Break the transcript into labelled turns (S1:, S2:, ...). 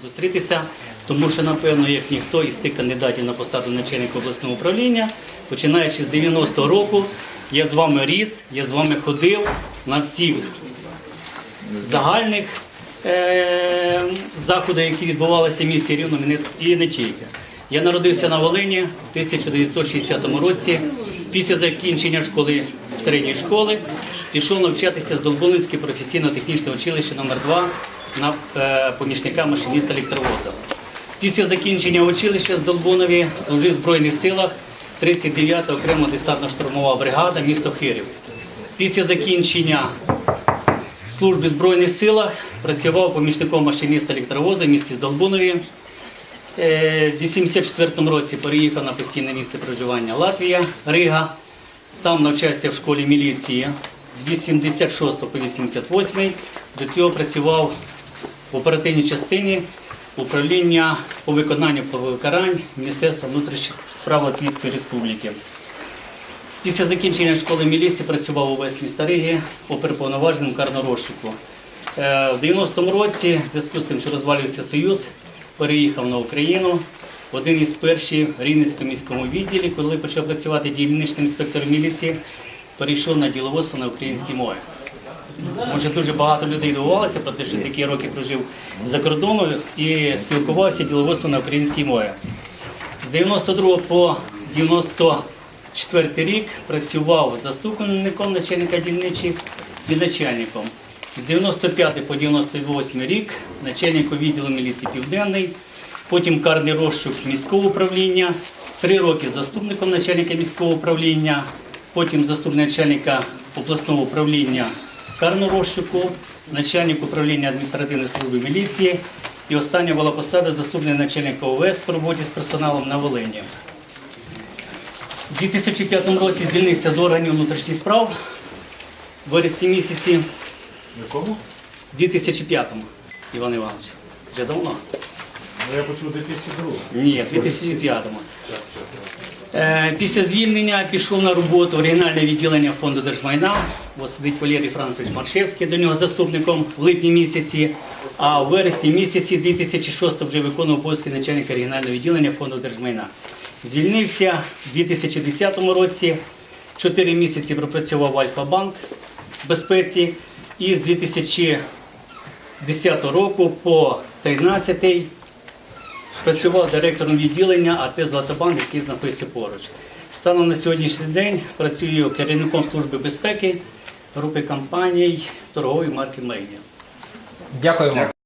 S1: Зустрітися, тому що, напевно, як ніхто із тих кандидатів на посаду начальника обласного управління, починаючи з 90-го року, я з вами ріс, я з вами ходив на всіх загальних е- заходах, які відбувалися в місті Рівно і не. Я народився на Волині в 1960 році. Після закінчення школи середньої школи пішов навчатися з Долболинське професійно-технічне училище номер 2 на е, помічника машиніста електровоза. Після закінчення училища з Долбунові служив в Збройних силах 39-та окрема десантно-штурмова бригада місто Хирів. Після закінчення служби в Збройних силах працював помічником машиніста електровоза в місті Здолбунові. Е, В 84-му році переїхав на постійне місце проживання Латвія, Рига. Там навчався в школі міліції з 86 по 88. До цього працював в оперативній частині управління по виконанню покарань Міністерства внутрішніх справ Латвійської Республіки. Після закінчення школи міліції працював у Весь міста Риги оперповноваженим карнорозшуку. Е, В 90-му році, в зв'язку з тим, що розвалювався Союз, переїхав на Україну. Один із перших в Рівненському міському відділі, коли почав працювати дільничним інспектором міліції, перейшов на діловодство на українській мові. Може, дуже багато людей дивувалося про те, що такі роки прожив за кордоном і спілкувався діловодством на українській мові. З 92 по 94 рік працював заступником начальника дільничих і начальником. З 95 по 98 рік начальником відділу міліції Південний, потім карний розшук міського управління, три роки заступником начальника міського управління, потім заступник начальника обласного управління карного розшуку, начальник управління адміністративної служби міліції і остання була посада заступник начальника ОВС по роботі з персоналом на Волині. У 2005 році звільнився з органів внутрішніх справ в вересні місяці.
S2: Якому?
S1: 2005-му, Іван Іванович. Вже давно?
S2: Ну, я почув 2002.
S1: Ні, в 2005-му. Е, Після звільнення пішов на роботу в регіональне відділення фонду держмайна. Ось Валерій Францович Маршевський, до нього заступником в липні місяці, а в вересні місяці 2006 вже виконував обов'язки начальника регіонального відділення фонду держмайна. Звільнився в 2010 році, 4 місяці пропрацював Альфа-банк в безпеці і з 2010 року по 2013 Працював директором відділення АТ «Златобан», який знаходиться поруч. Станом на сьогоднішній день працюю керівником служби безпеки групи компаній торгової марки Медіа.
S3: Дякуємо.